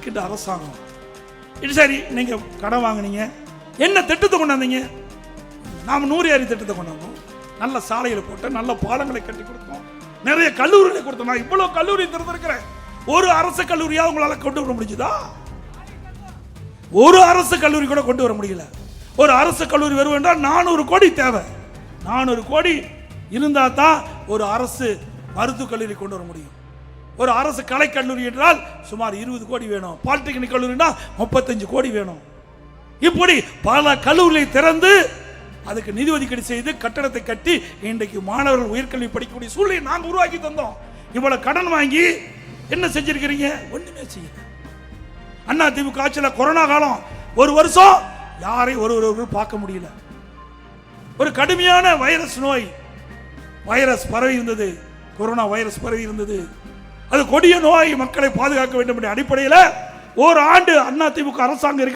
இருக்கின்ற அரசாங்கம். இது சரி நீங்க கடன் வாங்குனீங்க. என்ன திட்டத்தை கொண்டாந்தீங்க? நாம் நூறு ஏரி திட்டத்தை கொண்டாந்தோம். நல்ல சாலைகளை போட்டோம் நல்ல பாலங்களை கட்டி கொடுத்தோம். நிறைய கல்லூரிகளை கொடுத்தோம். நான் இவ்வளவு கல்லூரி திறந்திருக்கிறேன். ஒரு அரசு கல்லூரியா உங்களால கொண்டு வர முடிஞ்சுதா? ஒரு அரசு கல்லூரி கூட கொண்டு வர முடியல. ஒரு அரசு கல்லூரி வரும் என்றால் நானூறு கோடி தேவை. நானூறு கோடி இருந்தால் தான் ஒரு அரசு மருத்துவக் கல்லூரி கொண்டு வர முடியும். ஒரு அரசு கலைக்கல்லூரி என்றால் சுமார் இருபது கோடி வேணும். பாலிடெக்னிக் கல்லூரினா முப்பத்தஞ்சு கோடி வேணும். இப்படி பல கல்லூரிகளை திறந்து அதுக்கு நிதி ஒதுக்கீடு செய்து கட்டடத்தை கட்டி இன்றைக்கு மாணவர்கள் உயர்கல்வி படிக்கக்கூடிய சூழ்நிலை நாங்கள் உருவாக்கி தந்தோம். இவ்வளவு கடன் வாங்கி என்ன செஞ்சிருக்கிறீங்க? ஒண்ணுமே செய்ய அண்ணா திமுக ஆட்சியில் கொரோனா காலம். ஒரு வருஷம் யாரையும் ஒரு ஒரு பார்க்க முடியல. ஒரு கடுமையான வைரஸ் நோய். வைரஸ் பரவி இருந்தது. கொரோனா வைரஸ் பரவி இருந்தது. அது கொடிய நோய் மக்களை பாதுகாக்க வேண்டும் என்ற அடிப்படையில் ஒரு ஆண்டு அண்ணா அரசாங்கம் இருக்கு.